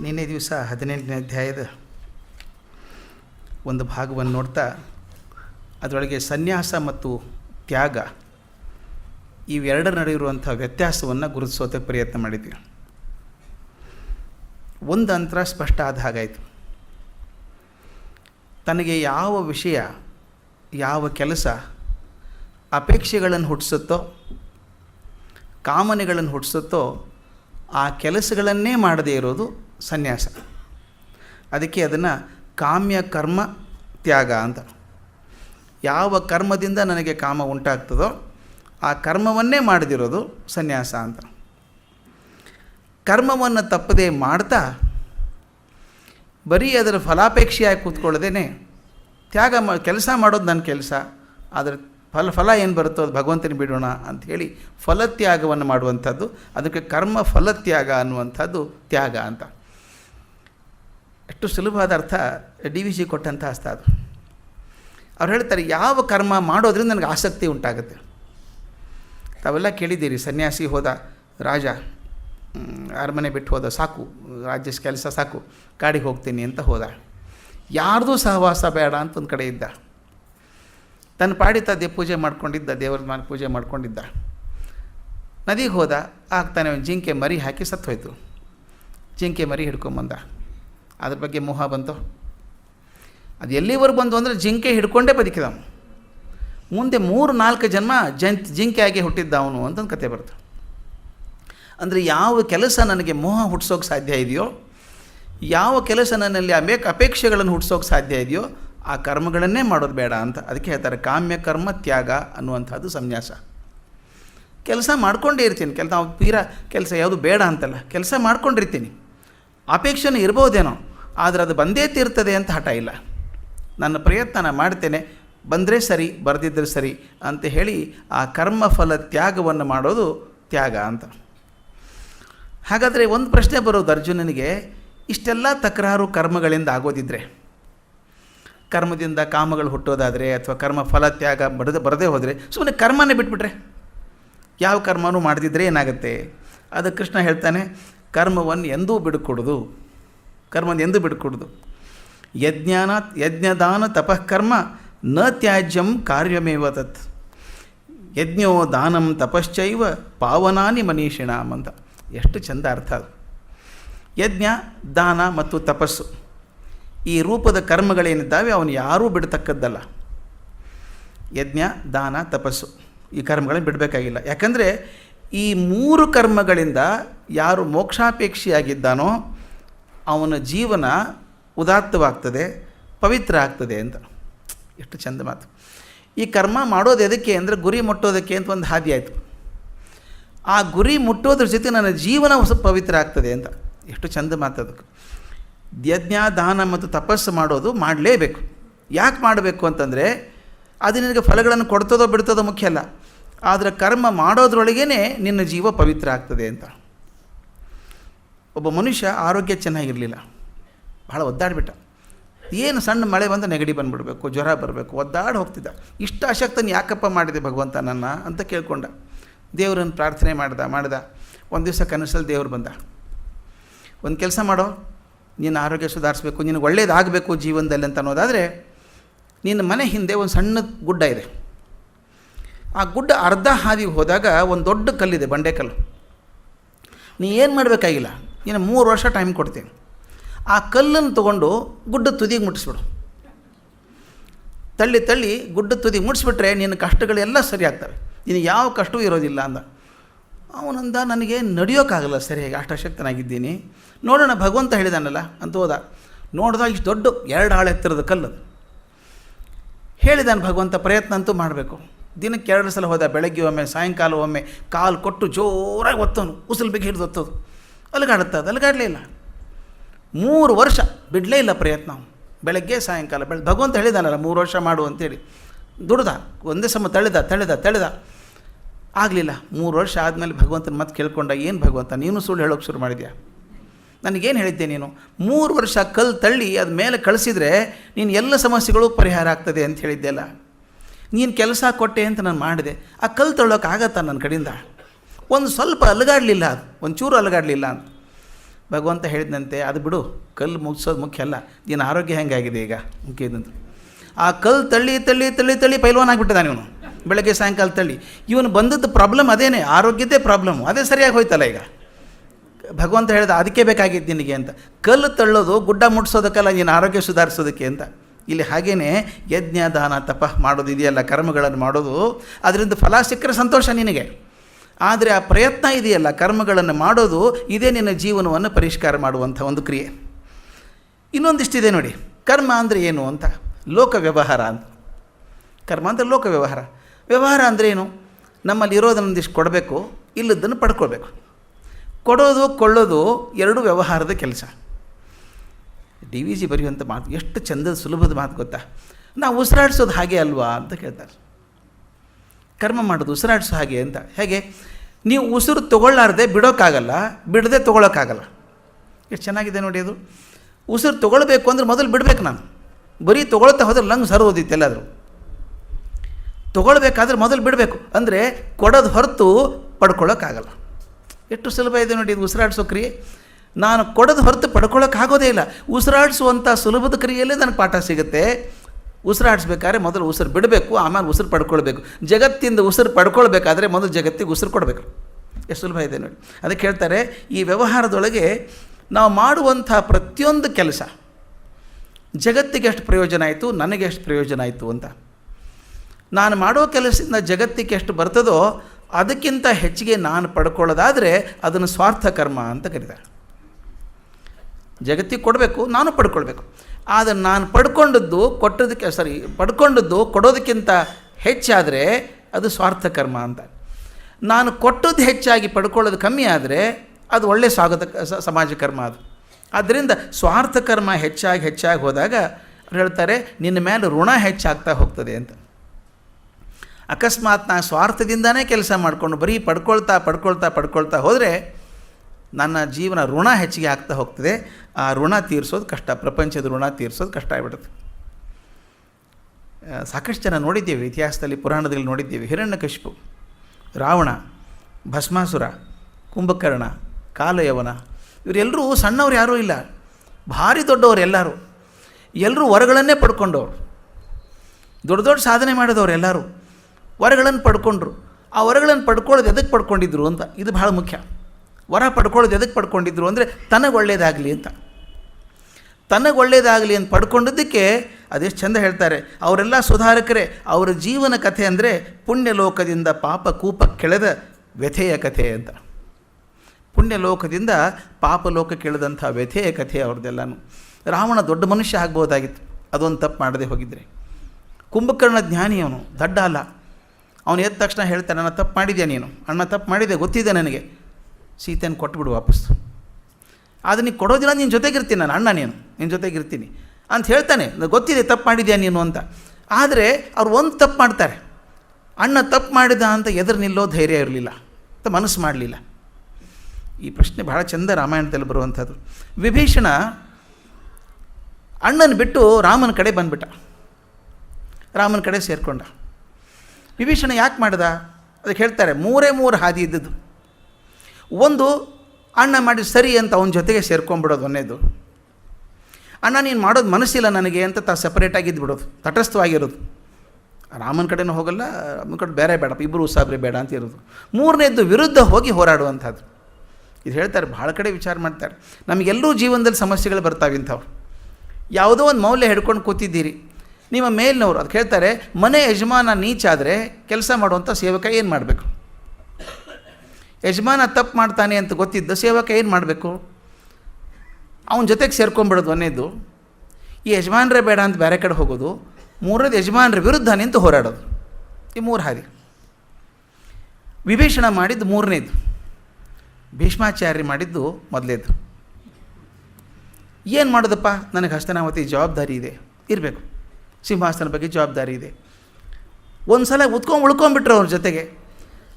ನಿನ್ನೆ ದಿವಸ ಹದಿನೆಂಟನೇ ಅಧ್ಯಾಯದ ಒಂದು ಭಾಗವನ್ನು ನೋಡ್ತಾ ಅದರೊಳಗೆ ಸನ್ಯಾಸ ಮತ್ತು ತ್ಯಾಗ ಇವೆರಡರ ನಡೆಯಿರುವಂಥ ವ್ಯತ್ಯಾಸವನ್ನು ಗುರುತಿಸೋದಕ್ಕೆ ಪ್ರಯತ್ನ ಮಾಡಿದ್ವಿ. ಒಂದು ಅಂತರ ಸ್ಪಷ್ಟ ಆದ ಹಾಗಾಯಿತು ತನಗೆ ಯಾವ ವಿಷಯ, ಯಾವ ಕೆಲಸ ಅಪೇಕ್ಷೆಗಳನ್ನು ಹುಟ್ಟಿಸುತ್ತೋ, ಕಾಮನೆಗಳನ್ನು ಹುಟ್ಟಿಸುತ್ತೋ ಆ ಕೆಲಸಗಳನ್ನೇ ಮಾಡದೇ ಇರೋದು ಸನ್ಯಾಸ. ಅದಕ್ಕೆ ಅದನ್ನು ಕಾಮ್ಯ ಕರ್ಮ ತ್ಯಾಗ ಅಂತ. ಯಾವ ಕರ್ಮದಿಂದ ನನಗೆ ಕಾಮ ಉಂಟಾಗ್ತದೋ ಆ ಕರ್ಮವನ್ನೇ ಮಾಡದಿರೋದು ಸನ್ಯಾಸ ಅಂತ. ಕರ್ಮವನ್ನು ತಪ್ಪದೇ ಮಾಡ್ತಾ ಬರೀ ಅದರ ಫಲಾಪೇಕ್ಷೆಯಾಗಿ ಕೂತ್ಕೊಳ್ಳದೇನೆ ತ್ಯಾಗ ಮಾ, ಕೆಲಸ ಮಾಡೋದು ನನ್ನ ಕೆಲಸ ಅದರ ಫಲ ಫಲ ಏನು ಬರುತ್ತೋ ಅದು ಭಗವಂತನ ಬಿಡೋಣ ಅಂಥೇಳಿ ಫಲತ್ಯಾಗವನ್ನು ಮಾಡುವಂಥದ್ದು, ಅದಕ್ಕೆ ಕರ್ಮ ಫಲತ್ಯಾಗ ಅನ್ನುವಂಥದ್ದು ತ್ಯಾಗ ಅಂತ. ಎಷ್ಟು ಸುಲಭವಾದ ಅರ್ಥ ಡಿ ವಿ ಜಿ ಕೊಟ್ಟಂಥ ಅರ್ಥ ಅದು. ಅವ್ರು ಹೇಳ್ತಾರೆ, ಯಾವ ಕರ್ಮ ಮಾಡೋದ್ರಿಂದ ನನಗೆ ಆಸಕ್ತಿ ಉಂಟಾಗುತ್ತೆ. ತಾವೆಲ್ಲ ಕೇಳಿದ್ದೀರಿ, ಸನ್ಯಾಸಿ ಹೋದ ರಾಜ ಅರಮನೆ ಬಿಟ್ಟು ಹೋದ, ಸಾಕು ರಾಜ್ಯ ಕೆಲಸ ಸಾಕು, ಕಾಡಿಗೆ ಹೋಗ್ತೀನಿ ಅಂತ ಹೋದ. ಯಾರ್ದೂ ಸಹವಾಸ ಬೇಡ ಅಂತ ಒಂದು ಕಡೆ ಇದ್ದ. ತನ್ನ ಪಾಡಿತ ತದ್ದೆ ಪೂಜೆ ಮಾಡ್ಕೊಂಡಿದ್ದ, ದೇವರ ಮಾಡಿ ಪೂಜೆ ಮಾಡ್ಕೊಂಡಿದ್ದ. ನದಿಗೆ ಹೋದ, ಆಗ್ತಾನೆ ಜಿಂಕೆ ಮರಿ ಹಾಕಿ ಸತ್ತೋಯ್ತು. ಜಿಂಕೆ ಮರಿ ಹಿಡ್ಕೊಂಬಂದ ಅದ್ರ ಬಗ್ಗೆ ಮೋಹ ಬಂತು. ಅದು ಎಲ್ಲಿವರೆಗೆ ಬಂತು ಅಂದರೆ ಜಿಂಕೆ ಹಿಡ್ಕೊಂಡೇ ಬದುಕಿದ ಮುಂದೆ ಮೂರು, ನಾಲ್ಕು ಜನ್ಮ ಜನ್ ಜಿಂಕೆ ಆಗಿ ಹುಟ್ಟಿದ್ದ ಅವನು ಅಂತಂದು ಕತೆ ಬರ್ತದೆ ಅಂದರೆ ಯಾವ ಕೆಲಸ ನನಗೆ ಮೋಹ ಹುಟ್ಟಿಸೋಕೆ ಸಾಧ್ಯ ಇದೆಯೋ, ಯಾವ ಕೆಲಸ ನನ್ನಲ್ಲಿ ಅಮೇಕ ಅಪೇಕ್ಷೆಗಳನ್ನು ಹುಟ್ಟಿಸೋಕೆ ಸಾಧ್ಯ ಇದೆಯೋ, ಆ ಕರ್ಮಗಳನ್ನೇ ಮಾಡೋದು ಬೇಡ ಅಂತ. ಅದಕ್ಕೆ ಹೇಳ್ತಾರೆ, ಕಾಮ್ಯ ಕರ್ಮ ತ್ಯಾಗ ಅನ್ನುವಂಥದ್ದು ಸಂನ್ಯಾಸ. ಕೆಲಸ ಮಾಡ್ಕೊಂಡೇ ಇರ್ತೀನಿ. ಕೆಲಸ ನಾವು ತೀರಾ ಕೆಲಸ ಯಾವುದು ಬೇಡ ಅಂತಲ್ಲ. ಕೆಲಸ ಮಾಡ್ಕೊಂಡಿರ್ತೀನಿ. ಅಪೇಕ್ಷೆನೂ ಇರ್ಬೋದೇನೋ. ಆದರೆ ಅದು ಬಂದೇ ತೀರ್ತದೆ ಅಂತ ಹಠ ಇಲ್ಲ. ನನ್ನ ಪ್ರಯತ್ನ ಮಾಡ್ತೇನೆ, ಬಂದರೆ ಸರಿ ಬರೆದಿದ್ದರೆ ಸರಿ ಅಂತ ಹೇಳಿ ಆ ಕರ್ಮಫಲ ತ್ಯಾಗವನ್ನು ಮಾಡೋದು ತ್ಯಾಗ ಅಂತ. ಹಾಗಾದರೆ ಒಂದು ಪ್ರಶ್ನೆ ಬರೋದು ಅರ್ಜುನನಿಗೆ, ಇಷ್ಟೆಲ್ಲ ತಕರಾರು ಕರ್ಮಗಳಿಂದ ಆಗೋದಿದ್ರೆ, ಕರ್ಮದಿಂದ ಕಾಮಗಳು ಹುಟ್ಟೋದಾದರೆ ಅಥವಾ ಕರ್ಮ ಫಲ ತ್ಯಾಗ ಬರದೆ, ಬರದೇ ಹೋದರೆ ಸುಮ್ಮನೆ ಕರ್ಮನೇ ಬಿಟ್ಬಿಟ್ರೆ, ಯಾವ ಕರ್ಮನೂ ಮಾಡದಿದ್ದರೆ ಏನಾಗುತ್ತೆ? ಅದು ಕೃಷ್ಣ ಹೇಳ್ತಾನೆ, ಕರ್ಮವನ್ನು ಎಂದೂ ಬಿಡುಕೊಡೋದು. ಕರ್ಮವನ್ನು ಎಂದು ಬಿಡುಕೊಡೋದು. ಯಜ್ಞಾನ, ಯಜ್ಞದಾನ ತಪಃಕರ್ಮ ನ ತ್ಯಾಜ್ಯಂ ಕಾರ್ಯಮೇವ ತತ್. ಯಜ್ಞೋ ದಾನಂ ತಪಶ್ಚೈವ ಪಾವನಾನಿ ಮನೀಷಿಣಾಮ್ ಅಂತ. ಎಷ್ಟು ಚಂದ ಅರ್ಥ ಅದು. ಯಜ್ಞ, ದಾನ ಮತ್ತು ತಪಸ್ಸು. ಈ ರೂಪದ ಕರ್ಮಗಳೇನಿದ್ದಾವೆ ಅವನು ಯಾರೂ ಬಿಡ್ತಕ್ಕದ್ದಲ್ಲ. ಯಜ್ಞ, ದಾನ, ತಪಸ್ಸು ಈ ಕರ್ಮಗಳನ್ನು ಬಿಡಬೇಕಾಗಿಲ್ಲ. ಯಾಕಂದರೆ ಈ ಮೂರು ಕರ್ಮಗಳಿಂದ ಯಾರು ಮೋಕ್ಷಾಪೇಕ್ಷಿಯಾಗಿದ್ದಾನೋ ಅವನ ಜೀವನ ಉದಾತ್ತವಾಗ್ತದೆ, ಪವಿತ್ರ ಆಗ್ತದೆ ಅಂತ. ಎಷ್ಟು ಚಂದ ಮಾತು. ಈ ಕರ್ಮ ಮಾಡೋದು ಎದಕ್ಕೆ ಅಂದರೆ ಗುರಿ ಮುಟ್ಟೋದಕ್ಕೆ ಅಂತ ಒಂದು ಹಾದಿ ಆಯಿತು. ಆ ಗುರಿ ಮುಟ್ಟೋದ್ರ ಜೊತೆ ನನ್ನ ಜೀವನ ಹೊಸ ಪವಿತ್ರ ಆಗ್ತದೆ ಅಂತ. ಎಷ್ಟು ಚಂದ ಮಾತದಕ್ಕೆ ಯಜ್ಞ, ದಾನ ಮತ್ತು ತಪಸ್ಸು ಮಾಡೋದು ಮಾಡಲೇಬೇಕು. ಯಾಕೆ ಮಾಡಬೇಕು ಅಂತಂದರೆ ಅದು ನಿನಗೆ ಫಲಗಳನ್ನು ಕೊಡ್ತದೋ ಬಿಡ್ತದೋ ಮುಖ್ಯ ಅಲ್ಲ. ಆದರೆ ಕರ್ಮ ಮಾಡೋದ್ರೊಳಗೇ ನಿನ್ನ ಜೀವ ಪವಿತ್ರ ಆಗ್ತದೆ ಅಂತ. ಒಬ್ಬ ಮನುಷ್ಯ ಆರೋಗ್ಯ ಚೆನ್ನಾಗಿರಲಿಲ್ಲ. ಭಾಳ ಒದ್ದಾಡಿಬಿಟ್ಟ. ಏನು ಸಣ್ಣ ಮಳೆ ಬಂದು ನೆಗಡಿ ಬಂದುಬಿಡಬೇಕು, ಜ್ವರ ಬರಬೇಕು, ಒದ್ದಾಡಿ ಹೋಗ್ತಿದ್ದ. ಇಷ್ಟ ಅಶಕ್ತನ ಯಾಕಪ್ಪ ಮಾಡಿದೆ ಭಗವಂತ ನನ್ನ ಅಂತ ಕೇಳ್ಕೊಂಡ. ದೇವರನ್ನು ಪ್ರಾರ್ಥನೆ ಮಾಡ್ದ ಮಾಡ್ದ. ಒಂದು ದಿವಸ ಕನಸಲ್ಲಿ ದೇವ್ರು ಬಂದ. ಒಂದು ಕೆಲಸ ಮಾಡೋ ನೀನು ಆರೋಗ್ಯ ಸುಧಾರಿಸ್ಬೇಕು, ನಿನಗೆ ಒಳ್ಳೇದಾಗಬೇಕು ಜೀವನದಲ್ಲಿ ಅಂತ ಅನ್ನೋದಾದರೆ, ನಿನ್ನ ಮನೆ ಹಿಂದೆ ಒಂದು ಸಣ್ಣ ಗುಡ್ಡ ಇದೆ. ಆ ಗುಡ್ಡ ಅರ್ಧ ಹಾದಿ ಹೋದಾಗ ಒಂದು ದೊಡ್ಡ ಕಲ್ಲಿದೆ ಬಂಡೆಕಲ್ಲು. ನೀ ಏನು ಮಾಡಬೇಕಾಗಿಲ್ಲ? ನೀನು ಮೂರು ವರ್ಷ ಟೈಮ್ ಕೊಡ್ತೀನಿ. ಆ ಕಲ್ಲನ್ನು ತೊಗೊಂಡು ಗುಡ್ಡ ತುದಿಗೆ ಮುಟ್ಟಿಸ್ಬಿಡು. ತಳ್ಳಿ ತಳ್ಳಿ ಗುಡ್ಡ ತುದಿ ಮುಟ್ಟಿಸ್ಬಿಟ್ರೆ ನಿನ್ನ ಕಷ್ಟಗಳೆಲ್ಲ ಸರಿ ಆಗ್ತವೆ. ನಿನಗೆ ಯಾವ ಕಷ್ಟವೂ ಇರೋದಿಲ್ಲ ಅಂದ. ಅವನಂದ, ನನಗೆ ನಡೆಯೋಕ್ಕಾಗಲ್ಲ ಸರಿಯಾಗಿ ಅಷ್ಟು ಅಶಕ್ತನಾಗಿದ್ದೀನಿ. ನೋಡೋಣ, ಭಗವಂತ ಹೇಳಿದಾನಲ್ಲ? ಅಂತ ಹೋದ. ನೋಡಿದಾಗ ಇಷ್ಟು ದೊಡ್ಡ ಎರಡು ಆಳು ಎತ್ತಿರೋದು ಕಲ್ಲು. ಹೇಳಿದಾನೆ, ಭಗವಂತ, ಪ್ರಯತ್ನ ಅಂತೂ ಮಾಡಬೇಕು. ದಿನಕ್ಕೆ ಎರಡು ಸಲ ಹೋದ, ಬೆಳಗ್ಗೆ ಒಮ್ಮೆ, ಸಾಯಂಕಾಲ ಒಮ್ಮೆ, ಕಾಲು ಕೊಟ್ಟು ಜೋರಾಗಿ ಒತ್ತವನು ಉಸಿಲು ಬೇಕು ಹಿಡಿದು ಒತ್ತೋದು. ಅಲ್ಗಾಡುತ್ತೆ ಅದು ಅಲುಗಾಡಲೇ ಇಲ್ಲ. ಮೂರು ವರ್ಷ ಬಿಡಲೇ ಇಲ್ಲ ಪ್ರಯತ್ನ ಬೆಳಗ್ಗೆ, ಸಾಯಂಕಾಲ, ಬೆಳ, ಭಗವಂತ ಹೇಳಿದಾನಲ್ಲ, ಮೂರು ವರ್ಷ ಮಾಡು ಅಂತೇಳಿ. ದುಡ್ದ, ಒಂದೇ ಸಮ ತಳೆದ ತಳೆದ ತಳೆದ ಆಗಲಿಲ್ಲ. ಮೂರು ವರ್ಷ ಆದಮೇಲೆ ಭಗವಂತನ ಮತ್ತೆ ಕೇಳ್ಕೊಂಡ, ಏನು ಭಗವಂತ, ನೀನು ಸುಳ್ಳು ಹೇಳೋಕೆ ಶುರು ಮಾಡಿದ್ಯಾ? ನನಗೇನು ಹೇಳಿದ್ದೆ ನೀನು? ಮೂರು ವರ್ಷ ಕಲ್ಲು ತಳ್ಳಿ, ಅದು ಮೇಲೆ ಕಳಿಸಿದರೆ ನೀನು ಎಲ್ಲ ಸಮಸ್ಯೆಗಳು ಪರಿಹಾರ ಆಗ್ತದೆ ಅಂತ ಹೇಳಿದ್ದೆಲ್ಲ ನೀನು ಕೆಲಸ ಕೊಟ್ಟೆ ಅಂತ ನಾನು ಮಾಡಿದೆ. ಆ ಕಲ್ಲು ತಳ್ಳೋಕೆ ಆಗತ್ತಾ ನನ್ನ ಕಡೆಯಿಂದ? ಒಂದು ಸ್ವಲ್ಪ ಅಲಗಾಡಲಿಲ್ಲ ಅದು ಒಂಚೂರು ಅಲಗಾಡಲಿಲ್ಲ ಅಂತ. ಭಗವಂತ ಹೇಳಿದಂತೆ, ಅದು ಬಿಡು, ಕಲ್ಲು ಮುಗಿಸೋದು ಮುಖ್ಯ ಅಲ್ಲ, ನಿನ್ನ ಆರೋಗ್ಯ ಹೆಂಗಾಗಿದೆ ಈಗ? ಮುಖ್ಯ ಇದಂತ ಆ ಕಲ್ಲು ತಳ್ಳಿ ತಳ್ಳಿ ತಳ್ಳಿ ತಳ್ಳಿ ಪೈಲ್ವಾನ್ ಆಗಿಬಿಟ್ಟಿದ್ದಾನೆ ಇವನು. ಬೆಳಗ್ಗೆ ಸಾಯಂಕಾಲ ತಳ್ಳಿ. ಇವನು ಬಂದದ್ದು ಪ್ರಾಬ್ಲಮ್ ಅದೇನೇ, ಆರೋಗ್ಯದೇ ಪ್ರಾಬ್ಲಮ್ ಅದೇ ಸರಿಯಾಗಿ ಹೋಯ್ತಲ್ಲ ಈಗ. ಭಗವಂತ ಹೇಳಿದ, ಅದಕ್ಕೆ ಬೇಕಾಗಿತ್ತು ನಿನಗೆ ಅಂತ. ಕಲ್ಲು ತಳ್ಳೋದು, ಗುಡ್ಡ ಮುಟ್ಸೋದಕ್ಕಲ್ಲ ನೀನು ಆರೋಗ್ಯ ಸುಧಾರಿಸೋದಕ್ಕೆ ಅಂತ. ಇಲ್ಲಿ ಹಾಗೇನೇ ಯಜ್ಞ ದಾನ ತಪ ಮಾಡೋದು ಇದೆಯಲ್ಲ, ಕರ್ಮಗಳನ್ನು ಮಾಡೋದು, ಅದರಿಂದ ಫಲ ಸಿಕ್ಕರೆ ಸಂತೋಷ ನಿನಗೆ. ಆದರೆ ಆ ಪ್ರಯತ್ನ ಇದೆಯಲ್ಲ, ಕರ್ಮಗಳನ್ನು ಮಾಡೋದು ಇದೇ ನಿನ್ನ ಜೀವನವನ್ನು ಪರಿಷ್ಕಾರ ಮಾಡುವಂಥ ಒಂದು ಕ್ರಿಯೆ. ಇನ್ನೊಂದಿಷ್ಟಿದೆ ನೋಡಿ, ಕರ್ಮ ಅಂದರೆ ಏನು ಅಂತ? ಲೋಕ ವ್ಯವಹಾರ ಅಂತ. ಕರ್ಮ ಅಂದರೆ ಲೋಕ ವ್ಯವಹಾರ. ವ್ಯವಹಾರ ಅಂದರೆ ಏನು? ನಮ್ಮಲ್ಲಿ ಇರೋದನ್ನೊಂದಿಷ್ಟು ಕೊಡಬೇಕು ಇಲ್ಲದನ್ನು ಪಡ್ಕೊಳ್ಬೇಕು. ಕೊಡೋದು, ಕೊಳ್ಳೋದು ಎರಡು ವ್ಯವಹಾರದ ಕೆಲಸ. ಡಿ ವಿ ಜಿ ಬರೆಯುವಂಥ ಮಾತು, ಎಷ್ಟು ಚಂದದ, ಸುಲಭದ ಮಾತು ಗೊತ್ತಾ? ನಾವು ಉಸಿರಾಡಿಸೋದು ಹಾಗೆ ಅಲ್ವಾ ಅಂತ ಕೇಳ್ತಾರೆ. ಕರ್ಮ ಮಾಡೋದು, ಉಸಿರಾಡಿಸೋ ಹಾಗೆ ಅಂತ. ಹೇಗೆ? ನೀವು ಉಸಿರು ತೊಗೊಳ್ಳಾರ್ದೆ ಬಿಡೋಕ್ಕಾಗಲ್ಲ, ಬಿಡದೆ ತೊಗೊಳೋಕ್ಕಾಗಲ್ಲ. ಎಷ್ಟು ಚೆನ್ನಾಗಿದೆ ನೋಡಿ ಅದು. ಉಸಿರು ತೊಗೊಳ್ಬೇಕು ಅಂದ್ರೆ ಮೊದಲು ಬಿಡಬೇಕು ನಾನು. ಬರೀ ತೊಗೊಳ್ತಾ ಹೋದ್ರೆ ಲಂಗ್ ಹರಿದೋದಿತ್ತು ಎಲ್ಲಾದರೂ. ತೊಗೊಳ್ಬೇಕಾದ್ರೆ ಮೊದಲು ಬಿಡಬೇಕು. ಅಂದರೆ ಕೊಡೋದು ಹೊರತು ಪಡ್ಕೊಳ್ಳೋಕ್ಕಾಗಲ್ಲ. ಎಷ್ಟು ಸುಲಭ ಇದೆ ನೋಡಿ ಇದು ಉಸಿರಾಡಿಸೋ ಕ್ರಿಯೆ. ನಾನು ಕೊಡೋದು ಹೊರತು ಪಡ್ಕೊಳ್ಳೋಕ್ಕಾಗೋದೇ ಇಲ್ಲ. ಉಸಿರಾಡಿಸುವಂಥ ಸುಲಭದ ಕ್ರಿಯೆಯಲ್ಲೇ ನನಗೆ ಪಾಠ ಸಿಗುತ್ತೆ. ಉಸಿರಾಡಿಸ್ಬೇಕಾದ್ರೆ ಮೊದಲು ಉಸಿರು ಬಿಡಬೇಕು, ಆಮೇಲೆ ಉಸಿರು ಪಡ್ಕೊಳ್ಬೇಕು. ಜಗತ್ತಿಂದ ಉಸಿರು ಪಡ್ಕೊಳ್ಬೇಕಾದ್ರೆ ಮೊದಲು ಜಗತ್ತಿಗೆ ಉಸಿರು ಕೊಡಬೇಕು. ಎಷ್ಟು ಸುಲಭ ಇದೆ ನೋಡಿ. ಅದಕ್ಕೆ ಹೇಳ್ತಾರೆ, ಈ ವ್ಯವಹಾರದೊಳಗೆ ನಾವು ಮಾಡುವಂಥ ಪ್ರತಿಯೊಂದು ಕೆಲಸ, ಜಗತ್ತಿಗೆ ಎಷ್ಟು ಪ್ರಯೋಜನ ಆಯಿತು, ನನಗೆ ಎಷ್ಟು ಪ್ರಯೋಜನ ಆಯಿತು ಅಂತ. ನಾನು ಮಾಡೋ ಕೆಲಸದಿಂದ ಜಗತ್ತಿಗೆ ಎಷ್ಟು ಬರ್ತದೋ, ಅದಕ್ಕಿಂತ ಹೆಚ್ಚಿಗೆ ನಾನು ಪಡ್ಕೊಳ್ಳೋದಾದರೆ ಅದನ್ನು ಸ್ವಾರ್ಥ ಕರ್ಮ ಅಂತ ಕರೀತಾರೆ. ಜಗತ್ತಿಗೆ ಕೊಡಬೇಕು, ನಾನು ಪಡ್ಕೊಳ್ಬೇಕು. ಆದರೆ ನಾನು ಪಡ್ಕೊಂಡದ್ದು ಕೊಟ್ಟದಕ್ಕೆ ಸಾರಿ ಪಡ್ಕೊಂಡದ್ದು ಕೊಡೋದಕ್ಕಿಂತ ಹೆಚ್ಚಾದರೆ ಅದು ಸ್ವಾರ್ಥ ಕರ್ಮ ಅಂತ. ನಾನು ಕೊಟ್ಟದ್ದು ಹೆಚ್ಚಾಗಿ ಪಡ್ಕೊಳ್ಳೋದು ಕಮ್ಮಿ ಆದರೆ ಅದು ಒಳ್ಳೆಯ ಸ್ವಾಗತ ಸಮಾಜ ಕರ್ಮ ಅದು. ಆದ್ದರಿಂದ ಸ್ವಾರ್ಥ ಕರ್ಮ ಹೆಚ್ಚಾಗಿ ಹೆಚ್ಚಾಗಿ ಹೋದಾಗ ಅವ್ರು ಹೇಳ್ತಾರೆ, ನಿನ್ನ ಮೇಲೆ ಋಣ ಹೆಚ್ಚಾಗ್ತಾ ಹೋಗ್ತದೆ ಅಂತ. ಅಕಸ್ಮಾತ್ ನಾನು ಸ್ವಾರ್ಥದಿಂದನೇ ಕೆಲಸ ಮಾಡಿಕೊಂಡು ಬರೀ ಪಡ್ಕೊಳ್ತಾ ಪಡ್ಕೊಳ್ತಾ ಪಡ್ಕೊಳ್ತಾ ಹೋದರೆ ನನ್ನ ಜೀವನ ಋಣ ಹೆಚ್ಚಿಗೆ ಆಗ್ತಾ ಹೋಗ್ತದೆ. ಆ ಋಣ ತೀರಿಸೋದು ಕಷ್ಟ, ಪ್ರಪಂಚದ ಋಣ ತೀರಿಸೋದು ಕಷ್ಟ ಆಗಿಬಿಡುತ್ತೆ. ಸಾಕಷ್ಟು ಜನ ನೋಡಿದ್ದೇವೆ, ಇತಿಹಾಸದಲ್ಲಿ, ಪುರಾಣದಲ್ಲಿ ನೋಡಿದ್ದೇವೆ. ಹಿರಣ್ಯಕಶಿಪು ರಾವಣ, ಭಸ್ಮಾಸುರ, ಕುಂಭಕರ್ಣ, ಕಾಲಯವನ ಇವರೆಲ್ಲರೂ ಸಣ್ಣವ್ರು ಯಾರೂ ಇಲ್ಲ. ಭಾರಿ ದೊಡ್ಡವರು ಎಲ್ಲರೂ. ಎಲ್ಲರೂ ವರಗಳನ್ನೇ ಪಡ್ಕೊಂಡವರು. ದೊಡ್ಡ ದೊಡ್ಡ ಸಾಧನೆ ಮಾಡಿದವರು ಎಲ್ಲರೂ. ವರಗಳನ್ನು ಪಡ್ಕೊಂಡ್ರು. ಆ ವರಗಳನ್ನು ಪಡ್ಕೊಳ್ಳೋದು ಎದಕ್ಕೆ ಪಡ್ಕೊಂಡಿದ್ರು ಅಂತ? ಇದು ಭಾಳ ಮುಖ್ಯ. ವರ ಪಡ್ಕೊಳ್ಳೋದು ಎದಕ್ಕೆ ಪಡ್ಕೊಂಡಿದ್ರು ಅಂದರೆ ತನಗೆ ಒಳ್ಳೇದಾಗಲಿ ಅಂತ. ತನಗೆ ಒಳ್ಳೇದಾಗಲಿ ಅಂತ ಪಡ್ಕೊಂಡಿದ್ದಕ್ಕೆ ಅದೆಷ್ಟು ಚಂದ ಹೇಳ್ತಾರೆ, ಅವರೆಲ್ಲ ಸುಧಾರಕರೇ, ಅವರ ಜೀವನ ಕಥೆ ಅಂದರೆ ಪುಣ್ಯಲೋಕದಿಂದ ಪಾಪ ಕೂಪ ಕೆಳೆದ ವ್ಯಥೆಯ ಕಥೆ ಅಂತ. ಪುಣ್ಯಲೋಕದಿಂದ ಪಾಪಲೋಕ ಕೆಳೆದಂಥ ವ್ಯಥೆಯ ಕಥೆ ಅವ್ರದ್ದೆಲ್ಲನೂ. ರಾವಣ ದೊಡ್ಡ ಮನುಷ್ಯ ಆಗ್ಬೋದಾಗಿತ್ತು, ಅದೊಂದು ತಪ್ಪು ಮಾಡದೆ ಹೋಗಿದ್ದರೆ ಕುಂಭಕರ್ಣ ಜ್ಞಾನಿ ಅವನು ದಡ್ಡ ಅಲ್ಲ ಅವನು ಎದ್ದ ತಕ್ಷಣ ಹೇಳ್ತಾನೆ ನನ್ನ ತಪ್ಪು ಮಾಡಿದ್ಯಾ ನೀನು? ಅಣ್ಣ, ತಪ್ಪು ಮಾಡಿದೆ ಗೊತ್ತಿದೆ ನನಗೆ? ಸೀತೆಯನ್ನು ಕೊಟ್ಟುಬಿಡು ವಾಪಸ್ಸು. ಆದರೆ ನೀನು ಕೊಡೋದಿಲ್ಲ ನಿನ್ನ ಜೊತೆಗಿರ್ತೀನಿ ನಾನು, ಅಣ್ಣ ನೀನು ನಿನ್ನ ಜೊತೆಗಿರ್ತೀನಿ ಅಂತ ಹೇಳ್ತಾನೆ. ಗೊತ್ತಿದೆ, ತಪ್ಪು ಮಾಡಿದ್ಯಾ ನೀನು ಅಂತ. ಆದರೆ ಅವ್ರು ಒಂದು ತಪ್ಪು ಮಾಡ್ತಾರೆ. ಅಣ್ಣ ತಪ್ಪು ಮಾಡಿದ ಅಂತ ಎದುರು ನಿಲ್ಲೋ ಧೈರ್ಯ ಇರಲಿಲ್ಲ, ಅಂತ ಮನಸ್ಸು ಮಾಡಲಿಲ್ಲ. ಈ ಪ್ರಶ್ನೆ ಬಹಳ ಚಂದ ರಾಮಾಯಣದಲ್ಲಿ ಬರುವಂಥದ್ದು. ವಿಭೀಷಣ ಅಣ್ಣನ ಬಿಟ್ಟು ರಾಮನ ಕಡೆ ಬಂದ್ಬಿಟ್ಟ. ರಾಮನ ಕಡೆ ಸೇರಿಕೊಂಡ. ವಿಭೀಷಣ ಯಾಕೆ ಮಾಡ್ದ? ಅದಕ್ಕೆ ಹೇಳ್ತಾರೆ, ಮೂರೇ ಮೂರು ಹಾದಿ ಇದ್ದದ್ದು. ಒಂದು ಅಣ್ಣ ಮಾಡಿ ಸರಿ ಅಂತ ಅವನ ಜೊತೆಗೆ ಸೇರ್ಕೊಂಡ್ಬಿಡೋದು ಒಂದೇದು ಅಣ್ಣ, ನೀನು ಮಾಡೋದು ಮನಸ್ಸಿಲ್ಲ ನನಗೆ ಅಂತ ತಾ ಸಪ್ರೇಟಾಗಿದ್ದು ಬಿಡೋದು, ತಟಸ್ಥವಾಗಿರೋದು. ರಾಮನ ಕಡೆನೂ ಹೋಗಲ್ಲ, ರಾಮನ ಕಡೆ ಬೇರೆ ಬೇಡಪ್ಪ ಇಬ್ಬರು ಸಾಬ್ರೆ ಬೇಡ ಅಂತ ಇರೋದು. ಮೂರನೇದ್ದು ವಿರುದ್ಧ ಹೋಗಿ ಹೋರಾಡುವಂಥದ್ದು. ಇದು ಹೇಳ್ತಾರೆ, ಭಾಳ ಕಡೆ ವಿಚಾರ ಮಾಡ್ತಾರೆ. ನಮಗೆಲ್ಲರೂ ಜೀವನದಲ್ಲಿ ಸಮಸ್ಯೆಗಳು ಬರ್ತಾವೆ ಇಂಥವು. ಯಾವುದೋ ಒಂದು ಮೌಲ್ಯ ಹಿಡ್ಕೊಂಡು ಕೂತಿದ್ದೀರಿ. ನಿಮ್ಮ ಮೇಲಿನವರು, ಅದು ಹೇಳ್ತಾರೆ, ಮನೆ ಯಜಮಾನ ನೀಚಾದರೆ ಕೆಲಸ ಮಾಡುವಂಥ ಸೇವಕ ಏನು ಮಾಡಬೇಕು? ಯಜಮಾನ ತಪ್ಪು ಮಾಡ್ತಾನೆ ಅಂತ ಗೊತ್ತಿದ್ದ ಸೇವಕ ಏನು ಮಾಡಬೇಕು? ಅವನ ಜೊತೆಗೆ ಸೇರ್ಕೊಂಬಿಡೋದು ಒಂದೇದು ಈ ಯಜಮಾನ್ರೇ ಬೇಡ ಅಂತ ಬೇರೆ ಕಡೆ ಹೋಗೋದು. ಮೂರನೇದು ಯಜಮಾನರ ವಿರುದ್ಧ ನಿಂತು ಹೋರಾಡೋದು. ಈ ಮೂರು ಹಾದಿ. ವಿಭೀಷಣ ಮಾಡಿದ್ದು ಮೂರನೇದು. ಭೀಷ್ಮಾಚಾರ್ಯ ಮಾಡಿದ್ದು ಮೊದಲೇದು. ಏನು ಮಾಡೋದಪ್ಪ? ನನಗೆ ಹಸ್ತನಾವತಿ ಜವಾಬ್ದಾರಿ ಇದೆ. ಇರಬೇಕು. ಸಿಂಹಾಸನ ಬಗ್ಗೆ ಜವಾಬ್ದಾರಿ ಇದೆ. ಒಂದು ಸಲ ಉತ್ಕೊಂಡು ಉಳ್ಕೊಂಡ್ಬಿಟ್ರು ಅವ್ರ ಜೊತೆಗೆ.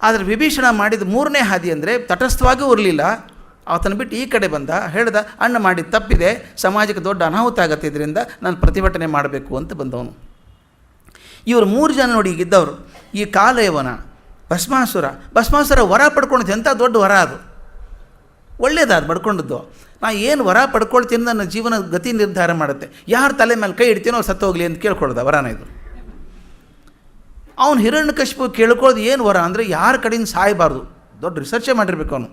ಆದರೆ ವಿಭೀಷಣ ಮಾಡಿದ ಮೂರನೇ ಹಾದಿ ಅಂದರೆ ತಟಸ್ಥವಾಗೂ ಇರಲಿಲ್ಲ ಆತನ ಬಿಟ್ಟು ಈ ಕಡೆ ಬಂದ, ಹೇಳ್ದ, ಅಣ್ಣ ಮಾಡಿದ ತಪ್ಪಿದೆ. ಸಮಾಜಕ್ಕೆ ದೊಡ್ಡ ಅನಾಹುತ ಆಗತ್ತೆ ಇದರಿಂದ ನಾನು ಪ್ರತಿಭಟನೆ ಮಾಡಬೇಕು ಅಂತ ಬಂದವನು. ಇವರು ಮೂರು ಜನ ನೋಡಿ ಈಗಿದ್ದವರು ಈ ಕಾಲಯವನ, ಭಸ್ಮಾಸುರ. ಭಸ್ಮಾಸುರ ವರ ಪಡ್ಕೊಂಡಿದ್ದು ಎಂಥ ದೊಡ್ಡ ವರ ಅದು? ಒಳ್ಳೇದಾದ ಪಡ್ಕೊಂಡದ್ದು. ನಾ ಏನು ವರ ಪಡ್ಕೊಳ್ತೀನಿ ನನ್ನ ಜೀವನ ಗತಿ ನಿರ್ಧಾರ ಮಾಡುತ್ತೆ. ಯಾರು ತಲೆ ಮೇಲೆ ಕೈ ಇಡ್ತೀನೋ ಸತ್ತೋಗಲಿ ಅಂತ ಕೇಳ್ಕೊಳ್ದ ವರನ ಇದು. ಅವನು ಹಿರಣ್ಯ ಕಶಿಪು ಕೇಳ್ಕೊಳ್ಳೋದು ಏನು ವರ ಅಂದರೆ ಯಾರ ಕಡೆಯಿಂದ ಸಾಯಬಾರ್ದು? ದೊಡ್ಡ ರಿಸರ್ಚೇ ಮಾಡಿರ್ಬೇಕು ಅವನು.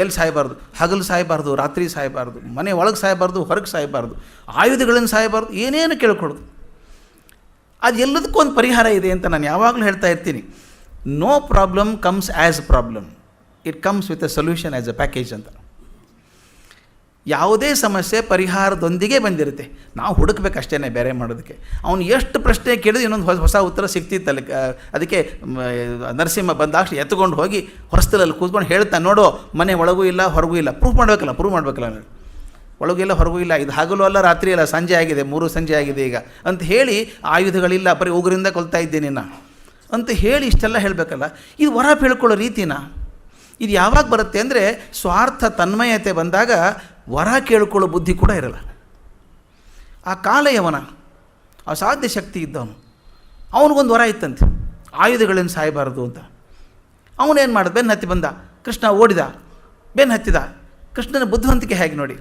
ಎಲ್ಲಿ ಸಾಯಬಾರ್ದು? ಹಗಲು ಸಾಯಬಾರ್ದು, ರಾತ್ರಿ ಸಾಯಬಾರ್ದು, ಮನೆ ಒಳಗೆ ಸಾಯಬಾರ್ದು, ಹೊರಗೆ ಸಾಯಬಾರ್ದು ಆಯುಧಗಳನ್ನು ಸಾಯಬಾರ್ದು, ಏನೇನು ಕೇಳ್ಕೊಡೋದು ಅದು ಎಲ್ಲದಕ್ಕೂ ಒಂದು ಪರಿಹಾರ ಇದೆ ಅಂತ ನಾನು ಯಾವಾಗಲೂ ಹೇಳ್ತಾ ಇರ್ತೀನಿ. No problem comes as problem it comes with a solution as a package ಅಂತ. ಯಾವುದೇ ಸಮಸ್ಯೆ ಪರಿಹಾರದೊಂದಿಗೆ ಬಂದಿರುತ್ತೆ. ನಾವು ಹುಡುಕ್ಬೇಕಷ್ಟೇ ಬೇರೆ ಮಾಡೋದಕ್ಕೆ. ಅವನು ಎಷ್ಟು ಪ್ರಶ್ನೆ ಕೇಳಿದ್ರೆ ಇನ್ನೊಂದು ಹೊಸ ಹೊಸ ಉತ್ತರ ಸಿಗ್ತಿತ್ತಲ್ಲಿ. ಅದಕ್ಕೆ ನರಸಿಂಹ ಬಂದಾಕ್ಷ ಎತ್ಕೊಂಡು ಹೋಗಿ ಹೊಸ್ತಲಲ್ಲಿ ಕೂತ್ಕೊಂಡು ಹೇಳ್ತಾನೆ, ನೋಡು, ಮನೆ ಒಳಗೂ ಇಲ್ಲ, ಹೊರಗೂ ಇಲ್ಲ. ಪ್ರೂವ್ ಮಾಡಬೇಕಲ್ಲ ಪ್ರೂವ್ ಮಾಡಬೇಕಲ್ಲ ನಾನು ಒಳಗೂ ಇಲ್ಲ, ಹೊರಗೂ ಇಲ್ಲ, ಇದು ಹಗಲು ಅಲ್ಲ, ರಾತ್ರಿ ಅಲ್ಲ, ಸಂಜೆ ಆಗಿದೆ, ಮೂರು ಸಂಜೆ ಆಗಿದೆ ಈಗ. ಅಂತ ಹೇಳಿ, ಆಯುಧಗಳಿಲ್ಲ, ಬರೀ ಉಗುರಿಂದ ಕೊಲ್ತಾ ಇದ್ದೀನಿ ನಾ ಅಂತ ಹೇಳಿ ಇಷ್ಟೆಲ್ಲ ಹೇಳಬೇಕಲ್ಲ, ಇದು ಹೊರ ಹೇಳ್ಕೊಳ್ಳೋ ರೀತಿನ? ಇದು ಯಾವಾಗ ಬರುತ್ತೆ ಅಂದರೆ ಸ್ವಾರ್ಥ ತನ್ಮಯತೆ ಬಂದಾಗ ವರ ಕೇಳಿಕೊಳ್ಳೋ ಬುದ್ಧಿ ಕೂಡ ಇರಲ್ಲ. ಆ ಕಾಲಯವನ ಅಸಾಧ್ಯ ಶಕ್ತಿ ಇದ್ದವನು, ಅವನಿಗೊಂದು ವರ ಇತ್ತಂತೆ. ಆಯುಧಗಳನ್ನು ಸಾಯಬಾರದು ಅಂತ. ಅವನೇನು ಮಾಡಿದ? ಬೆನ್ನು ಹತ್ತಿ ಬಂದ. ಕೃಷ್ಣ ಓಡಿದ. ಬೆನ್ನು ಹತ್ತಿದ. ಕೃಷ್ಣನ ಬುದ್ಧಿವಂತಿಕೆ ಹೇಗೆ ನೋಡಿ?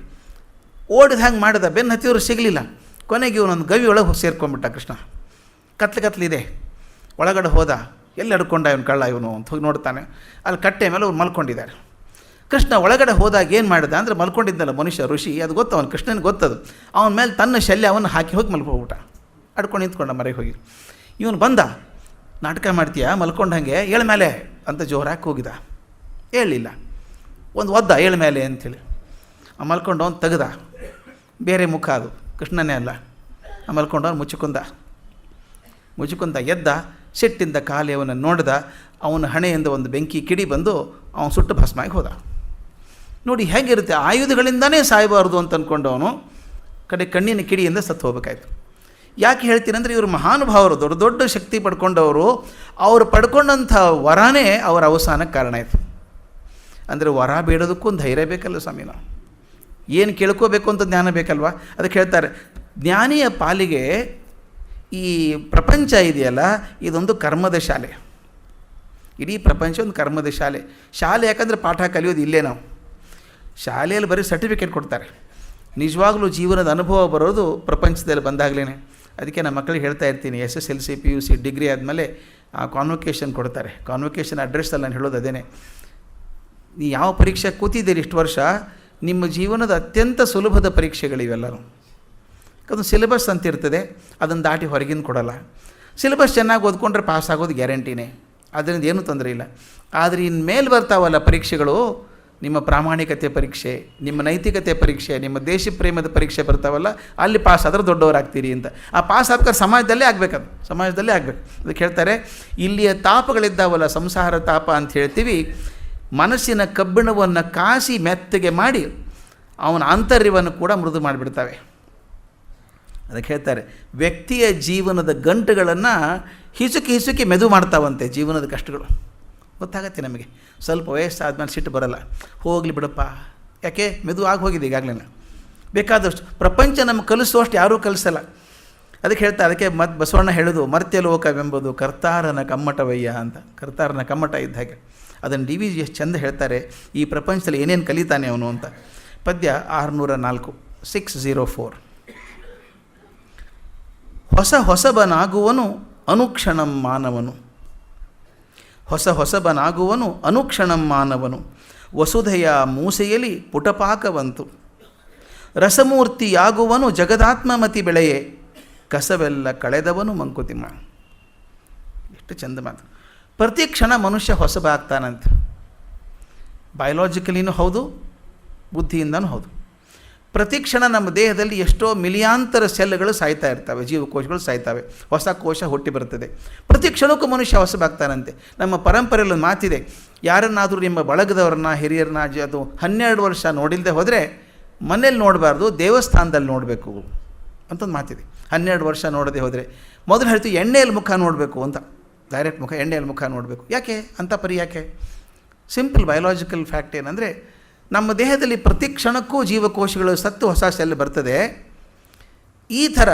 ಓಡಿದ ಹ್ಯಾಂಗೆ ಮಾಡಿದ? ಬೆನ್ನು ಹತ್ತಿದ್ರು ಸಿಗಲಿಲ್ಲ. ಕೊನೆಗೆ ಇವನೊಂದು ಗವಿ ಒಳಗೆ ಹೋಗಿ ಸೇರ್ಕೊಂಡ್ಬಿಟ್ಟ ಕೃಷ್ಣ. ಕತ್ಲೆ ಕತ್ಲಿದೆ ಒಳಗಡೆ ಹೋದ. ಎಲ್ಲಿ ಹಡ್ಕೊಂಡ ಇವನು ಕಳ್ಳ ಇವನು ಅಂತ ಹೋಗಿ ನೋಡ್ತಾನೆ. ಅಲ್ಲಿ ಕಟ್ಟೆ ಮೇಲೆ ಅವ್ರು ಮಲ್ಕೊಂಡಿದ್ದಾರೆ. ಕೃಷ್ಣ ಒಳಗಡೆ ಹೋದಾಗ ಏನು ಮಾಡಿದ ಅಂದರೆ ಮಲ್ಕೊಂಡಿದ್ದಲ್ಲ ಮನುಷ್ಯ ಋಷಿ, ಅದು ಗೊತ್ತು, ಅವನು ಕೃಷ್ಣನಿಗೆ ಗೊತ್ತದು. ಅವನ ಮೇಲೆ ತನ್ನ ಶಲ್ಯ ಅವನು ಹಾಕಿ ಹೋಗಿ ಮಲ್ಕೋಗ್ಬಿಟ್ಟ ಅಡ್ಕೊಂಡು ನಿಂತ್ಕೊಂಡ ಮರೆಗೆ ಹೋಗಿ. ಇವನು ಬಂದ, ನಾಟಕ ಮಾಡ್ತೀಯಾ? ಮಲ್ಕೊಂಡಂಗೆ ಏಳ ಮೇಲೆ, ಅಂತ ಜೋರಾಗಿ ಹೋಗಿದ ಹೇಳಲಿಲ್ಲ ಒಂದು ಒದ್ದ, ಏಳ ಮೇಲೆ ಅಂಥೇಳಿ ಆ ಮಲ್ಕೊಂಡು ಅವನು ತೆಗ್ದ. ಬೇರೆ ಮುಖ ಅದು, ಕೃಷ್ಣನೇ ಅಲ್ಲ. ಆ ಮಲ್ಕೊಂಡು ಮುಚ್ಚಿಕೊಂಡ. ಮುಚ್ಚಿಕೊಂಡ, ಎದ್ದ, ಸಿಟ್ಟಿಂದ ಕಾಲಿ ಅವನನ್ನು ನೋಡ್ದ. ಅವನ ಹಣೆಯಿಂದ ಒಂದು ಬೆಂಕಿ ಕಿಡಿ ಬಂದು ಅವನು ಸುಟ್ಟು ಭಸ್ಮಾಗಿ ಹೋದ. ನೋಡಿ ಹೇಗಿರುತ್ತೆ? ಆಯುಧಗಳಿಂದನೇ ಸಾಯಬಾರ್ದು ಅಂತ ಅಂದ್ಕೊಂಡವನು ಕಡೆ ಕಣ್ಣಿನ ಕಿಡಿಯಿಂದ ಸತ್ತು ಹೋಗ್ಬೇಕಾಯ್ತು. ಯಾಕೆ ಹೇಳ್ತೀನಿ ಅಂದರೆ ಇವರು ಮಹಾನುಭಾವರು, ದೊಡ್ಡ ದೊಡ್ಡ ಶಕ್ತಿ ಪಡ್ಕೊಂಡವರು, ಅವರು ಪಡ್ಕೊಂಡಂಥ ವರನೇ ಅವರ ಅವಸಾನಕ್ಕೆ ಕಾರಣ ಆಯಿತು. ಅಂದರೆ ವರ ಬೇಡೋದಕ್ಕೂ ಒಂದು ಧೈರ್ಯ ಬೇಕಲ್ಲ ಸ್ವಾಮಿ ನಾವು. ಏನು ಕೇಳ್ಕೋಬೇಕು ಅಂತ ಜ್ಞಾನ ಬೇಕಲ್ವಾ? ಅದಕ್ಕೆ ಹೇಳ್ತಾರೆ, ಜ್ಞಾನಿಯ ಪಾಲಿಗೆ ಈ ಪ್ರಪಂಚ ಇದೆಯಲ್ಲ, ಇದೊಂದು ಕರ್ಮದ ಶಾಲೆ. ಇಡೀ ಪ್ರಪಂಚ ಒಂದು ಕರ್ಮದ ಶಾಲೆ. ಶಾಲೆ ಯಾಕಂದರೆ ಪಾಠ ಕಲಿಯೋದು ಇಲ್ಲೇ ನಾವು. ಶಾಲೆಯಲ್ಲಿ ಬರೀ ಸರ್ಟಿಫಿಕೇಟ್ ಕೊಡ್ತಾರೆ. ನಿಜವಾಗ್ಲೂ ಜೀವನದ ಅನುಭವ ಬರೋದು ಪ್ರಪಂಚದಲ್ಲಿ ಬಂದಾಗಲೇ ಅದಕ್ಕೆ ನಮ್ಮ ಮಕ್ಕಳಿಗೆ ಹೇಳ್ತಾ ಇರ್ತೀನಿ, S S L C, P U C, degree ಆದಮೇಲೆ ಆ ಕಾನ್ವೊಕೇಶನ್ ಕೊಡ್ತಾರೆ. ಕಾನ್ವೊಕೇಶನ್ ಅಡ್ರೆಸ್ಸಲ್ಲಿ ನಾನು ಹೇಳೋದು ಅದೇನೆ. ನೀ ಯಾವ ಪರೀಕ್ಷೆ ಕೂತಿದ್ದೀರಿ ಇಷ್ಟು ವರ್ಷ, ನಿಮ್ಮ ಜೀವನದ ಅತ್ಯಂತ ಸುಲಭದ ಪರೀಕ್ಷೆಗಳಿವೆಲ್ಲರೂ ಅದು ಸಿಲೆಬಸ್ ಅಂತ ಇರ್ತದೆ ಅದನ್ನು ದಾಟಿ ಹೊರಗಿನ ಕೊಡಲ್ಲ. ಸಿಲೆಬಸ್ ಚೆನ್ನಾಗಿ ಓದ್ಕೊಂಡ್ರೆ ಪಾಸ್ ಆಗೋದು ಗ್ಯಾರಂಟಿನೇ ಅದರಿಂದ ಏನೂ ತೊಂದರೆ ಇಲ್ಲ. ಆದರೆ ಇನ್ನು ಮೇಲೆ ಬರ್ತಾವಲ್ಲ ಪರೀಕ್ಷೆಗಳು ನಿಮ್ಮ ಪ್ರಾಮಾಣಿಕತೆ ಪರೀಕ್ಷೆ, ನಿಮ್ಮ ನೈತಿಕತೆ ಪರೀಕ್ಷೆ, ನಿಮ್ಮ ದೇಶ ಪ್ರೇಮದ ಪರೀಕ್ಷೆ ಬರ್ತಾವಲ್ಲ, ಅಲ್ಲಿ ಪಾಸ್ ಆದ್ರೆ ದೊಡ್ಡವರಾಗ್ತೀರಿ ಅಂತ. ಆ ಪಾಸ್ ಆದಕ್ಕೆ ಸಮಾಜದಲ್ಲೇ ಆಗಬೇಕದು. ಸಮಾಜದಲ್ಲೇ ಆಗಬೇಕು. ಅದಕ್ಕೆ ಹೇಳ್ತಾರೆ, ಇಲ್ಲಿಯ ತಾಪಗಳಿದ್ದಾವಲ್ಲ, ಸಂಸಾರ ತಾಪ ಅಂತ ಹೇಳ್ತೀವಿ, ಮನಸ್ಸಿನ ಕಬ್ಬಿಣವನ್ನು ಕಾಸಿ ಮೆತ್ತಗೆ ಮಾಡಿ ಅವನ ಆಂತರ್ಯವನ್ನು ಕೂಡ ಮೃದು ಮಾಡಿಬಿಡ್ತವೆ. ಅದಕ್ಕೆ ಹೇಳ್ತಾರೆ, ವ್ಯಕ್ತಿಯ ಜೀವನದ ಗಂಟುಗಳನ್ನು ಹಿಸುಕಿ ಹಿಸುಕಿ ಮೆದು ಮಾಡ್ತಾವಂತೆ ಜೀವನದ ಕಷ್ಟಗಳು. ಗೊತ್ತಾಗತ್ತೆ ನಮಗೆ. ಸ್ವಲ್ಪ ವಯಸ್ಸಾದ್ಮೇಲೆ ಸಿಟ್ಟು ಬರಲ್ಲ. ಹೋಗಲಿ ಬಿಡಪ್ಪ. ಯಾಕೆ? ಮೆದು ಆಗಿ ಹೋಗಿದೆ ಈಗಾಗಲೇ ಬೇಕಾದಷ್ಟು. ಪ್ರಪಂಚ ನಮ್ಮ ಕಲಿಸುವಷ್ಟು ಯಾರೂ ಕಲಿಸಲ್ಲ. ಅದಕ್ಕೆ ಹೇಳ್ತಾ, ಅದಕ್ಕೆ ಮತ್ ಬಸವಣ್ಣ ಹೇಳೋದು, ಮರ್ತ್ಯ ಲೋಕವೆಂಬುದು ಕರ್ತಾರನ ಕಮ್ಮಟವಯ್ಯ ಅಂತ. ಕರ್ತಾರನ ಕಮ್ಮಟ ಇದ್ದ ಹಾಗೆ. ಅದನ್ನು ಡಿ ವಿ ಜಿ ಎಷ್ಟು ಚಂದ ಹೇಳ್ತಾರೆ, ಈ ಪ್ರಪಂಚದಲ್ಲಿ ಏನೇನು ಕಲಿತಾನೆ ಅವನು ಅಂತ. ಪದ್ಯ ಆರುನೂರ ನಾಲ್ಕು, ಸಿಕ್ಸ್ ಝೀರೋ ಫೋರ್. ಹೊಸ ಹೊಸಬನಾಗುವನು ಅನುಕ್ಷಣಂ ಮಾನವನು. ಹೊಸ ಹೊಸಬನಾಗುವನು, ಅನುಕ್ಷಣಂ ಮಾನವನು. ವಸುಧೆಯ ಮೂಸೆಯಲ್ಲಿ ಪುಟಪಾಕವಂತು. ರಸಮೂರ್ತಿಯಾಗುವನು ಜಗದಾತ್ಮಮತಿ ಬೆಳೆಯೇ. ಕಸವೆಲ್ಲ ಕಳೆದವನು ಮಂಕುತಿಮ್ಮ. ಎಷ್ಟು ಚಂದ ಮಾತು. ಪ್ರತಿ ಕ್ಷಣ ಮನುಷ್ಯ ಹೊಸಬಾಗ್ತಾನಂತೆ. ಬಯೋಲಾಜಿಕಲಿನೂ ಹೌದು, ಬುದ್ಧಿಯಿಂದನೂ ಹೌದು. ಪ್ರತಿ ಕ್ಷಣ ನಮ್ಮ ದೇಹದಲ್ಲಿ ಎಷ್ಟೋ ಮಿಲಿಯಾಂತರ ಸೆಲ್ಗಳು ಸಾಯ್ತಾ ಇರ್ತವೆ, ಜೀವಕೋಶಗಳು ಸಾಯ್ತವೆ ಹೊಸ ಕೋಶ ಹುಟ್ಟಿ ಬರ್ತದೆ. ಪ್ರತಿ ಕ್ಷಣಕ್ಕೂ ಮನುಷ್ಯ ಹೊಸಬಾಗ್ತಾನಂತೆ ನಮ್ಮ ಪರಂಪರೆಯಲ್ಲಿ ಮಾತಿದೆ, ಯಾರನ್ನಾದರೂ ನಿಮ್ಮ ಬಳಗದವ್ರನ್ನ, ಹಿರಿಯರನ್ನ ಅದು ಹನ್ನೆರಡು ವರ್ಷ ನೋಡಿಲ್ಲದೆ ಹೋದರೆ ಮನೇಲಿ ನೋಡಬಾರ್ದು, ದೇವಸ್ಥಾನದಲ್ಲಿ ನೋಡಬೇಕು ಅಂತೊಂದು ಮಾತಿದೆ. ಹನ್ನೆರಡು ವರ್ಷ ನೋಡದೆ ಹೋದರೆ ಮೊದಲು ಹೇಳ್ತೀವಿ, ಎಣ್ಣೆಯಲ್ಲಿ ಮುಖ ನೋಡಬೇಕು ಅಂತ. ಡೈರೆಕ್ಟ್ ಮುಖ, ಎಣ್ಣೆಯಲ್ಲಿ ಮುಖ ನೋಡಬೇಕು. ಯಾಕೆ? ಅಂತ ಪರಿ ಯಾಕೆ? ಸಿಂಪಲ್ ಬಯೋಲಾಜಿಕಲ್ ಫ್ಯಾಕ್ಟ್ ಏನಂದರೆ ನಮ್ಮ ದೇಹದಲ್ಲಿ ಪ್ರತಿ ಕ್ಷಣಕ್ಕೂ ಜೀವಕೋಶಗಳು ಸತ್ತು ಹೊಸ ಸೆಲ್ ಬರ್ತದೆ. ಈ ಥರ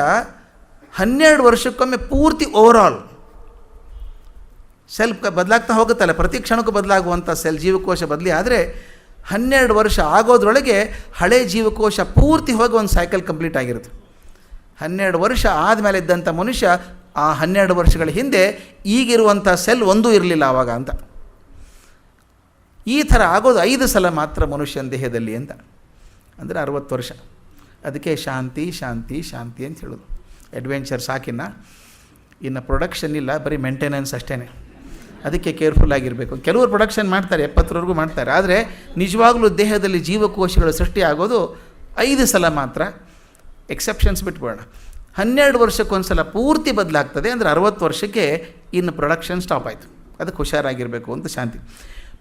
ಹನ್ನೆರಡು ವರ್ಷಕ್ಕೊಮ್ಮೆ ಪೂರ್ತಿ ಓವರಾಲ್ ಸೆಲ್ ಬದಲಾಗ್ತಾ ಹೋಗುತ್ತಲ್ಲ, ಪ್ರತಿ ಕ್ಷಣಕ್ಕೂ ಬದಲಾಗುವಂಥ ಸೆಲ್ ಜೀವಕೋಶ ಬದಲಿ ಆದರೆ ಹನ್ನೆರಡು ವರ್ಷ ಆಗೋದ್ರೊಳಗೆ ಹಳೆ ಜೀವಕೋಶ ಪೂರ್ತಿ ಹೋಗಿ ಒಂದು ಸೈಕಲ್ ಕಂಪ್ಲೀಟ್ ಆಗಿರುತ್ತೆ. ಹನ್ನೆರಡು ವರ್ಷ ಆದಮೇಲೆ ಇದ್ದಂಥ ಮನುಷ್ಯ ಆ ಹನ್ನೆರಡು ವರ್ಷಗಳ ಹಿಂದೆ ಈಗಿರುವಂಥ ಸೆಲ್ ಒಂದೂ ಇರಲಿಲ್ಲ ಆವಾಗ ಅಂತ. ಈ ಥರ ಆಗೋದು ಐದು ಸಲ ಮಾತ್ರ ಮನುಷ್ಯನ ದೇಹದಲ್ಲಿ ಅಂತ. ಅಂದರೆ ಅರವತ್ತು ವರ್ಷ. ಅದಕ್ಕೆ ಶಾಂತಿ ಶಾಂತಿ ಶಾಂತಿ ಅಂತ ಹೇಳೋದು. ಅಡ್ವೆಂಚರ್ ಸಾಕಿನ್ನ. ಇನ್ನು ಪ್ರೊಡಕ್ಷನ್ ಇಲ್ಲ, ಬರೀ ಮೇಂಟೆನೆನ್ಸ್ ಅಷ್ಟೇ ಅದಕ್ಕೆ ಕೇರ್ಫುಲ್ ಆಗಿರಬೇಕು. ಕೆಲವರು ಪ್ರೊಡಕ್ಷನ್ ಮಾಡ್ತಾರೆ, ಎಪ್ಪತ್ತರವರೆಗೂ ಮಾಡ್ತಾರೆ. ಆದರೆ ನಿಜವಾಗ್ಲೂ ದೇಹದಲ್ಲಿ ಜೀವಕೋಶಗಳು ಸೃಷ್ಟಿ ಆಗೋದು ಐದು ಸಲ ಮಾತ್ರ. ಎಕ್ಸೆಪ್ಷನ್ಸ್ ಬಿಟ್ಬಿಡೋಣ. ಹನ್ನೆರಡು ವರ್ಷಕ್ಕೊಂದು ಸಲ ಪೂರ್ತಿ ಬದಲಾಗ್ತದೆ ಅಂದರೆ ಅರವತ್ತು ವರ್ಷಕ್ಕೆ ಇನ್ನು ಪ್ರೊಡಕ್ಷನ್ ಸ್ಟಾಪ್ ಆಯಿತು. ಅದಕ್ಕೆ ಹುಷಾರಾಗಿರಬೇಕು ಅಂತ ಶಾಂತಿ.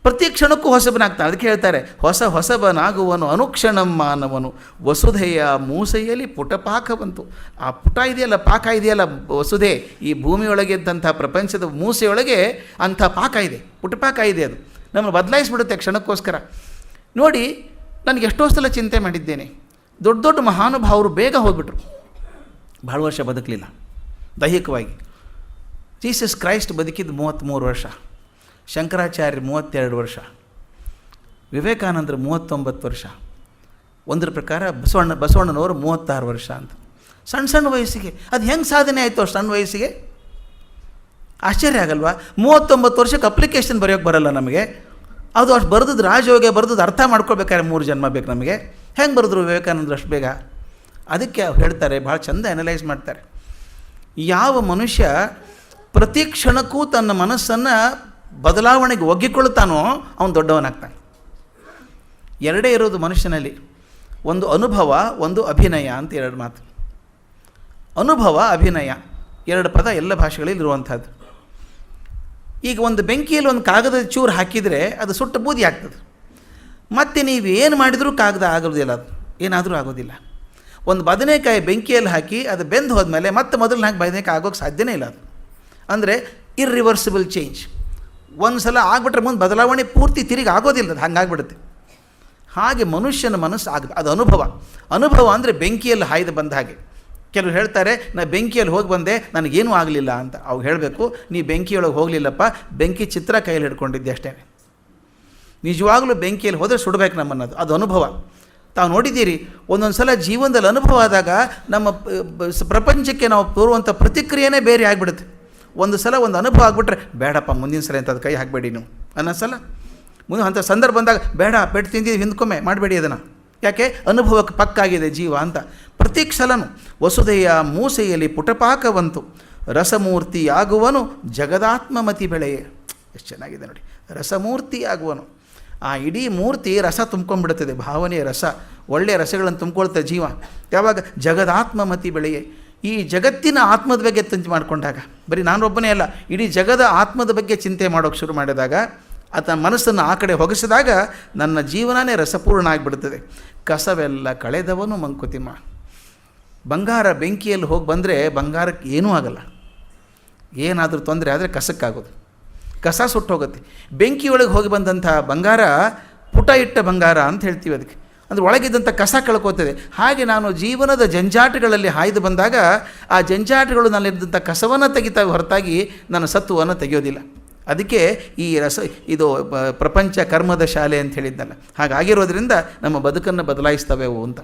ಪ್ರತಿ ಕ್ಷಣಕ್ಕೂ ಹೊಸಬನಾಗ್ತಾನೆ ಅದಕ್ಕೆ ಹೇಳ್ತಾರೆ, ಹೊಸ ಹೊಸಬನಾಗುವನು, ಅನುಕ್ಷಣಂ ಮಾನವನು. ವಸುಧೆಯ ಮೂಸೆಯಲ್ಲಿ ಪುಟಪಾಕ ಬಂತು. ಆ ಪುಟ ಇದೆಯಲ್ಲ ಪಾಕ ಇದೆಯಲ್ಲ, ವಸುಧೆ, ಈ ಭೂಮಿಯೊಳಗೆ ಇದ್ದಂಥ ಪ್ರಪಂಚದ ಮೂಸೆಯೊಳಗೆ ಅಂಥ ಪಾಕ ಇದೆ. ಪುಟಪಾಕ ಇದೆ ಅದು. ನಮ್ಮನ್ನು ಬದಲಾಯಿಸ್ಬಿಡುತ್ತೆ ಕ್ಷಣಕ್ಕೋಸ್ಕರ. ನೋಡಿ, ನನಗೆ ಎಷ್ಟೋ ಸಲ ಚಿಂತೆ ಮಾಡಿದ್ದೇನೆ. ದೊಡ್ಡ ದೊಡ್ಡ ಮಹಾನುಭಾವರು ಬೇಗ ಹೋಗ್ಬಿಟ್ರು. ಭಾಳ ವರ್ಷ ಬದುಕಲಿಲ್ಲ, ದೈಹಿಕವಾಗಿ. ಜೀಸಸ್ ಕ್ರೈಸ್ಟ್ ಬದುಕಿದ್ದು ಮೂವತ್ತ್ಮೂರು ವರ್ಷ. ಶಂಕರಾಚಾರ್ಯ ಮೂವತ್ತೆರಡು ವರ್ಷ, ವಿವೇಕಾನಂದರು ಮೂವತ್ತೊಂಬತ್ತು ವರ್ಷ, ಒಂದರ ಪ್ರಕಾರ ಬಸವಣ್ಣ, ಬಸವಣ್ಣನವರು ಮೂವತ್ತಾರು ವರ್ಷ ಅಂತ. ಸಣ್ಣ ಸಣ್ಣ ವಯಸ್ಸಿಗೆ, ಅದು ಹೆಂಗೆ ಸಾಧನೆ ಆಯಿತು ಅಷ್ಟು ಸಣ್ಣ ವಯಸ್ಸಿಗೆ? ಆಶ್ಚರ್ಯ ಆಗಲ್ವಾ? ಮೂವತ್ತೊಂಬತ್ತು ವರ್ಷಕ್ಕೆ ಅಪ್ಲಿಕೇಶನ್ ಬರೆಯೋಕ್ಕೆ ಬರಲ್ಲ ನಮಗೆ. ಅದು ಅಷ್ಟು ಬರೆದದ್ದು ರಾಜಯೋಗ ಬರೆದದ್ದು ಅರ್ಥ ಮಾಡ್ಕೊಳ್ಬೇಕಾದ್ರೆ ಮೂರು ಜನ್ಮ ಬೇಕು ನಮಗೆ. ಹೆಂಗೆ ಬರೆದ್ರು ವಿವೇಕಾನಂದರು ಅಷ್ಟು ಬೇಗ? ಅದಕ್ಕೆ ಅವ್ರು ಹೇಳ್ತಾರೆ, ಭಾಳ ಚಂದ ಅನಲೈಸ್ ಮಾಡ್ತಾರೆ. ಯಾವ ಮನುಷ್ಯ ಪ್ರತಿ ಕ್ಷಣಕ್ಕೂ ತನ್ನ ಮನಸ್ಸನ್ನು ಬದಲಾವಣೆಗೆ ಒಗ್ಗಿಕೊಳ್ಳುತ್ತಾನೋ ಅವನು ದೊಡ್ಡವನಾಗ್ತಾನೆ. ಎರಡೇ ಇರೋದು ಮನುಷ್ಯನಲ್ಲಿ. ಒಂದು ಅನುಭವ, ಒಂದು ಅಭಿನಯ ಅಂತ ಎರಡು ಮಾತು. ಅನುಭವ, ಅಭಿನಯ ಎರಡು ಪದ ಎಲ್ಲ ಭಾಷೆಗಳಲ್ಲಿ ಇರುವಂಥದ್ದು. ಈಗ ಒಂದು ಬೆಂಕಿಯಲ್ಲಿ ಒಂದು ಕಾಗದದ ಚೂರು ಹಾಕಿದರೆ ಅದು ಸುಟ್ಟ ಬೂದಿ ಆಗ್ತದೆ. ಮತ್ತು ನೀವು ಏನು ಮಾಡಿದರೂ ಕಾಗದ ಆಗೋದಿಲ್ಲ ಅದು. ಏನಾದರೂ ಆಗೋದಿಲ್ಲ. ಒಂದು ಬದನೆಕಾಯಿ ಬೆಂಕಿಯಲ್ಲಿ ಹಾಕಿ ಅದು ಬೆಂದು ಹೋದ್ಮೇಲೆ ಮತ್ತೆ ಮೊದಲು ಹಾಕಿ ಬದನೆಕಾಯಿ ಆಗೋಕ್ಕೆ ಸಾಧ್ಯನೇ ಇಲ್ಲ ಅದು. ಅಂದರೆ ಇರ್ರಿವರ್ಸಿಬಲ್ ಚೇಂಜ್ ಒಂದು ಸಲ ಆಗ್ಬಿಟ್ರೆ ಮುಂದೆ ಬದಲಾವಣೆ ಪೂರ್ತಿ ತಿರುಗಿ ಆಗೋದಿಲ್ಲ ಅದು ಹಂಗಾಗ್ಬಿಡುತ್ತೆ. ಹಾಗೆ ಮನುಷ್ಯನ ಮನಸ್ಸು ಆಗ, ಅದು ಅನುಭವ. ಅನುಭವ ಅಂದರೆ ಬೆಂಕಿಯಲ್ಲಿ ಹಾಯ್ದು ಬಂದ ಹಾಗೆ. ಕೆಲವರು ಹೇಳ್ತಾರೆ, ನಾ ಬೆಂಕಿಯಲ್ಲಿ ಹೋಗಿ ಬಂದೆ, ನನಗೇನೂ ಆಗಲಿಲ್ಲ ಅಂತ. ಅವು ಹೇಳಬೇಕು, ನೀ ಬೆಂಕಿಯೊಳಗೆ ಹೋಗಲಿಲ್ಲಪ್ಪ, ಬೆಂಕಿ ಚಿತ್ರ ಕೈಯಲ್ಲಿ ಹಿಡ್ಕೊಂಡಿದ್ದೆ ಅಷ್ಟೇ. ನಿಜವಾಗ್ಲೂ ಬೆಂಕಿಯಲ್ಲಿ ಹೋದರೆ ಸುಡಬೇಕು ನಮ್ಮನ್ನದು, ಅದು ಅನುಭವ. ತಾವು ನೋಡಿದ್ದೀರಿ ಒಂದೊಂದು ಸಲ ಜೀವನದಲ್ಲಿ ಅನುಭವ ಆದಾಗ ನಮ್ಮ ಪ್ರಪಂಚಕ್ಕೆ ನಾವು ತೋರುವಂಥ ಪ್ರತಿಕ್ರಿಯೆನೇ ಬೇರೆ ಆಗಿಬಿಡುತ್ತೆ. ಒಂದು ಸಲ ಒಂದು ಅನುಭವ ಆಗಿಬಿಟ್ರೆ, ಬೇಡಪ್ಪ, ಮುಂದಿನ ಸಲ ಅಂತ ಕೈ ಹಾಕಬೇಡಿ ನೀವು. ಅನ್ನೋ ಸಲ. ಮುಂದೆ ಅಂಥ ಸಂದರ್ಭ ಬಂದಾಗ, ಬೇಡ, ಪೆಟ್ಟು ತಿಂದಿದ್ದು ಹಿಂದ್ಕೊಮ್ಮೆ, ಮಾಡಬೇಡಿ ಅದನ್ನು. ಯಾಕೆ? ಅನುಭವಕ್ಕೆ ಪಕ್ಕಾಗಿದೆ ಜೀವ ಅಂತ. ಪ್ರತಿ ಕ್ಷಲನು ವಸುದೆಯ ಮೂಸೆಯಲ್ಲಿ ಪುಟಪಾಕವಂತು, ರಸಮೂರ್ತಿಯಾಗುವನು ಜಗದಾತ್ಮಮತಿ ಬೆಳೆಯೇ. ಎಷ್ಟು ಚೆನ್ನಾಗಿದೆ ನೋಡಿ. ರಸಮೂರ್ತಿ ಆಗುವನು ಆ ಇಡೀ ಮೂರ್ತಿ ರಸ ತುಂಬ್ಕೊಂಡ್ಬಿಡುತ್ತದೆ. ಭಾವನೆಯ ರಸ. ಒಳ್ಳೆಯ ರಸಗಳನ್ನು ತುಂಬ್ಕೊಳ್ತಾ ಜೀವ. ಯಾವಾಗ? ಜಗದಾತ್ಮಮತಿ ಬೆಳೆಯೇ. ಈ ಜಗತ್ತಿನ ಆತ್ಮದ ಬಗ್ಗೆ ಚಿಂತೆ ಮಾಡಿಕೊಂಡಾಗ, ಬರೀ ನಾನೊಬ್ಬನೇ ಅಲ್ಲ, ಇಡೀ ಜಗದ ಆತ್ಮದ ಬಗ್ಗೆ ಚಿಂತೆ ಮಾಡೋಕ್ಕೆ ಶುರು ಮಾಡಿದಾಗ, ಆತ ಮನಸ್ಸನ್ನು ಆ ಕಡೆ ಹೊಗಸಿದಾಗ ನನ್ನ ಜೀವನನೇ ರಸಪೂರ್ಣ ಆಗಿಬಿಡ್ತದೆ ಕಸವೆಲ್ಲ ಕಳೆದವನು ಮಂಕುತಿಮ್ಮ. ಬಂಗಾರ ಬೆಂಕಿಯಲ್ಲಿ ಹೋಗಿ ಬಂದರೆ ಬಂಗಾರಕ್ಕೆ ಏನೂ ಆಗಲ್ಲ. ಏನಾದರೂ ತೊಂದರೆ ಆದರೆ ಕಸಕ್ಕಾಗೋದು. ಕಸ ಸುಟ್ಟೋಗುತ್ತೆ. ಬೆಂಕಿಯೊಳಗೆ ಹೋಗಿ ಬಂದಂಥ ಬಂಗಾರ ಪುಟ ಇಟ್ಟ ಬಂಗಾರ ಅಂತ ಹೇಳ್ತೀವಿ ಅದಕ್ಕೆ. ಅಂದರೆ ಒಳಗಿದ್ದಂಥ ಕಸ ಕಳ್ಕೋತದೆ. ಹಾಗೆ ನಾನು ಜೀವನದ ಜಂಜಾಟಗಳಲ್ಲಿ ಹಾಯ್ದು ಬಂದಾಗ ಆ ಜಂಜಾಟಗಳು ನನ್ನಲ್ಲಿದ್ದಂಥ ಕಸವನ್ನು ತೆಗಿತಾವೆ ಹೊರತಾಗಿ ನನ್ನ ಸತ್ವವನ್ನು ತೆಗೆಯೋದಿಲ್ಲ. ಅದಕ್ಕೆ ಈ ರಸ, ಇದು ಪ್ರಪಂಚ ಕರ್ಮದ ಶಾಲೆ ಅಂತ ಹೇಳಿದ್ದಲ್ಲ. ಹಾಗಾಗಿರೋದ್ರಿಂದ ನಮ್ಮ ಬದುಕನ್ನು ಬದಲಾಯಿಸ್ತವೆ ಅವು ಅಂತ.